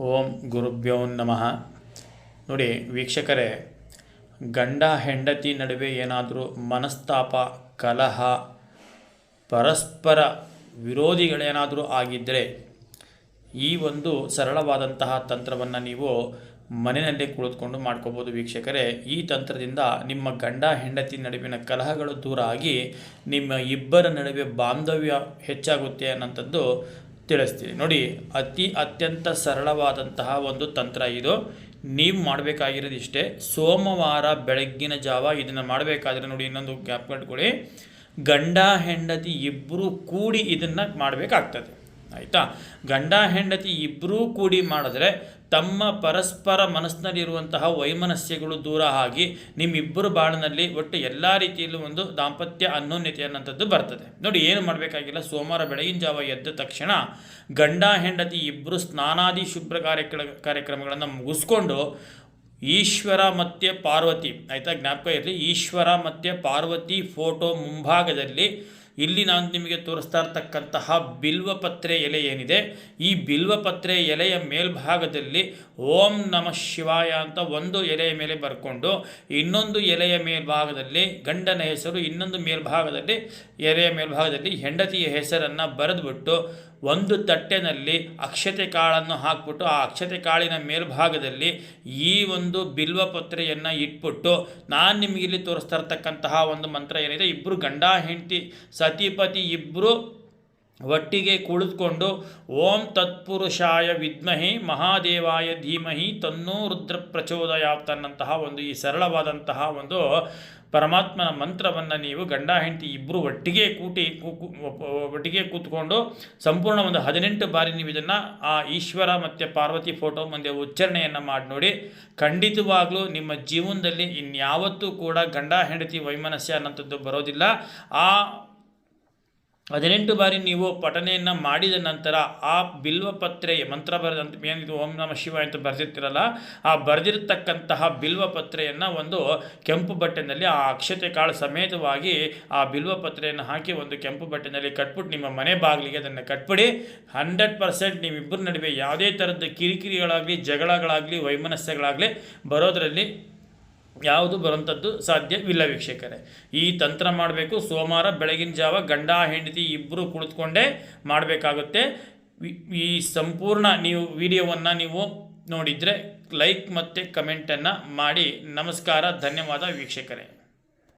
ಓಂ ಗುರುಭ್ಯೋ ನಮಃ. ನೋಡಿ, ವೀಕ್ಷಕರೇ, ಗಂಡ ಹೆಂಡತಿ ನಡುವೆ ಏನಾದರೂ ಮನಸ್ತಾಪ, ಕಲಹ, ಪರಸ್ಪರ ವಿರೋಧಿಗಳೇನಾದರೂ ಆಗಿದ್ದರೆ ಈ ಒಂದು ಸರಳವಾದಂತಹ ತಂತ್ರವನ್ನು ನೀವು ಮನೆಯಲ್ಲೇ ಕುಳಿತುಕೊಂಡು ಮಾಡ್ಕೋಬೋದು ವೀಕ್ಷಕರೇ. ಈ ತಂತ್ರದಿಂದ ನಿಮ್ಮ ಗಂಡ ಹೆಂಡತಿ ನಡುವಿನ ಕಲಹಗಳು ದೂರ ಆಗಿ ನಿಮ್ಮ ಇಬ್ಬರ ನಡುವೆ ಬಾಂಧವ್ಯ ಹೆಚ್ಚಾಗುತ್ತೆ ಅನ್ನೋಂಥದ್ದು ತಿಳಿಸ್ತೀವಿ ನೋಡಿ, ಅತಿ ಅತ್ಯಂತ ಸರಳವಾದಂತಹ ಒಂದು ತಂತ್ರ ಇದು. ನೀವು ಮಾಡಬೇಕಾಗಿರೋದು ಇಷ್ಟೇ. ಸೋಮವಾರ ಬೆಳಗ್ಗಿನ ಜಾವ ಇದನ್ನು ಮಾಡಬೇಕಾದ್ರೆ ನೋಡಿ, ಇನ್ನೊಂದು ಗ್ಯಾಪ್ ಕಟ್ಕೊಳ್ಳಿ ಗಂಡ, ಹೆಂಡತಿ ಇಬ್ಬರು ಕೂಡಿ ಇದನ್ನು ಮಾಡಬೇಕಾಗ್ತದೆ. ಆಯಿತಾ? ಗಂಡ, ಹೆಂಡತಿ ಇಬ್ಬರೂ ಕೂಡಿ ಮಾಡಿದ್ರೆ ತಮ್ಮ ಪರಸ್ಪರ ಮನಸ್ಸಿನಲ್ಲಿರುವಂತಹ ವೈಮನಸ್ಯಗಳು ದೂರ ಆಗಿ ನಿಮ್ಮಿಬ್ಬರು ಬಾಳಿನಲ್ಲಿ ಒಟ್ಟು ಎಲ್ಲ ರೀತಿಯಲ್ಲೂ ಒಂದು ದಾಂಪತ್ಯ ಅನ್ಯೋನ್ಯತೆ ಅನ್ನೋಂಥದ್ದು ಬರ್ತದೆ. ನೋಡಿ, ಏನು ಮಾಡಬೇಕಾಗಿಲ್ಲ? ಸೋಮವಾರ ಬೆಳಗಿನ ಜಾವ ಎದ್ದ ತಕ್ಷಣ ಗಂಡ, ಹೆಂಡತಿ ಇಬ್ಬರು ಸ್ನಾನಾದಿ ಶುಭ್ರ ಕಾರ್ಯಕ್ರ, ಕಾರ್ಯಕ್ರಮಗಳನ್ನು ಮುಗಿಸ್ಕೊಂಡು ಈಶ್ವರ ಮತ್ತು ಪಾರ್ವತಿ, ಆಯಿತಾ? ಜ್ಞಾಪಕ ಇರಲಿ, ಈಶ್ವರ ಮತ್ತು ಪಾರ್ವತಿ ಫೋಟೋ ಮುಂಭಾಗದಲ್ಲಿ ಇಲ್ಲಿ ನಾನು ನಿಮಗೆ ತೋರಿಸ್ತಾ ಇರ್ತಕ್ಕಂತಹ ಬಿಲ್ವಪತ್ರೆ ಎಲೆ ಏನಿದೆ? ಈ ಬಿಲ್ವಪತ್ರೆ ಎಲೆಯ ಮೇಲ್ಭಾಗದಲ್ಲಿ ಓಂ ನಮ ಶಿವಾಯ ಅಂತ ಒಂದು ಎಲೆಯ ಮೇಲೆ ಬರ್ಕೊಂಡು ಇನ್ನೊಂದು ಎಲೆಯ ಮೇಲ್ಭಾಗದಲ್ಲಿ ಗಂಡನ ಹೆಸರು, ಇನ್ನೊಂದು ಮೇಲ್ಭಾಗದಲ್ಲಿ ಎಲೆಯ ಮೇಲ್ಭಾಗದಲ್ಲಿ ಹೆಂಡತಿಯ ಹೆಸರನ್ನು ಬರೆದುಬಿಟ್ಟು ಒಂದು ತಟ್ಟೆನಲ್ಲಿ ಅಕ್ಷತೆ ಕಾಳನ್ನು ಹಾಕ್ಬಿಟ್ಟು ಆ ಅಕ್ಷತೆ ಕಾಳಿನ ಮೇಲ್ಭಾಗದಲ್ಲಿ ಈ ಒಂದು ಬಿಲ್ವಪತ್ರೆಯನ್ನು ಇಟ್ಬಿಟ್ಟು ನಾನು ನಿಮಗೆ ಇಲ್ಲಿ ತೋರಿಸ್ತಾ ಇರ್ತಕ್ಕಂತಹ ಒಂದು ಮಂತ್ರ ಏನಿದೆ ಇಬ್ಬರು ಗಂಡ ಹೆಂಡತಿ ಸತಿಪತಿ ಇಬ್ಬರು ಒಟ್ಟಿಗೆ ಕುಳಿತುಕೊಂಡು ಓಂ ತತ್ಪುರುಷಾಯ ವಿದ್ಮಹಿ ಮಹಾದೇವಾಯ ಧೀಮಹಿ ತನ್ನೋ ರುದ್ರ ಪ್ರಚೋದಯಾಪ್ತನ್ನಂತಹ ಒಂದು ಈ ಸರಳವಾದಂತಹ ಒಂದು ಪರಮಾತ್ಮನ ಮಂತ್ರವನ್ನು ನೀವು ಗಂಡ, ಹೆಂಡತಿ ಇಬ್ಬರು ಒಟ್ಟಿಗೆ ಕೂಟಿ ಒಟ್ಟಿಗೆ ಕೂತ್ಕೊಂಡು ಸಂಪೂರ್ಣ ಒಂದು ಹದಿನೆಂಟು ಬಾರಿ ನೀವು ಇದನ್ನು ಆ ಈಶ್ವರ ಮತ್ತು ಪಾರ್ವತಿ ಫೋಟೋ ಮುಂದೆ ಉಚ್ಚಾರಣೆಯನ್ನು ಮಾಡಿ ನೋಡಿ. ಖಂಡಿತವಾಗಲೂ ನಿಮ್ಮ ಜೀವನದಲ್ಲಿ ಇನ್ಯಾವತ್ತೂ ಕೂಡ ಗಂಡ, ಹೆಂಡತಿ ವೈಮನಸ್ಯ ಅನ್ನೋಂಥದ್ದು ಬರೋದಿಲ್ಲ. ಆ ಹದಿನೆಂಟು ಬಾರಿ ನೀವು ಪಠನೆಯನ್ನು ಮಾಡಿದ ನಂತರ ಆ ಬಿಲ್ವಪತ್ರೆ ಮಂತ್ರ ಬರೆದಂತ ಏನಿದು ಓಂ ನಮ ಶಿವ ಅಂತ ಬರೆದಿರ್ತಿರಲ್ಲ, ಆ ಬರೆದಿರತಕ್ಕಂತಹ ಬಿಲ್ವಪತ್ರೆಯನ್ನು ಒಂದು ಕೆಂಪು ಬಟ್ಟೆನಲ್ಲಿ, ಆ ಅಕ್ಷತೆ ಕಾಳು ಸಮೇತವಾಗಿ ಆ ಬಿಲ್ವಪತ್ರೆಯನ್ನು ಹಾಕಿ ಒಂದು ಕೆಂಪು ಬಟ್ಟೆನಲ್ಲಿ ಕಟ್ಬಿಟ್ಟು ನಿಮ್ಮ ಮನೆ ಬಾಗಿಲಿಗೆ ಅದನ್ನು ಕಟ್ಬಿಡಿ. ಹಂಡ್ರೆಡ್ ಪರ್ಸೆಂಟ್ ನೀವಿಬ್ಬರ ನಡುವೆ ಯಾವುದೇ ಥರದ ಕಿರಿಕಿರಿಗಳಾಗಲಿ, ಜಗಳಗಳಾಗಲಿ, ವೈಮನಸ್ಯಗಳಾಗಲಿ ಬರೋದರಲ್ಲಿ ಯಾವುದು ಬರುವಂಥದ್ದು ಸಾಧ್ಯವಿಲ್ಲ ವೀಕ್ಷಕರೇ. ಈ ತಂತ್ರ ಮಾಡಬೇಕು, ಸೋಮವಾರ ಬೆಳಗಿನ ಜಾವ ಗಂಡ, ಹೆಂಡತಿ ಇಬ್ಬರು ಕುಳಿತುಕೊಂಡೇ ಮಾಡಬೇಕಾಗುತ್ತೆ. ಈ ಸಂಪೂರ್ಣ ನೀವು ವಿಡಿಯೋವನ್ನು ನೀವು ನೋಡಿದರೆ ಲೈಕ್ ಮತ್ತು ಕಮೆಂಟನ್ನು ಮಾಡಿ. ನಮಸ್ಕಾರ, ಧನ್ಯವಾದ ವೀಕ್ಷಕರೇ.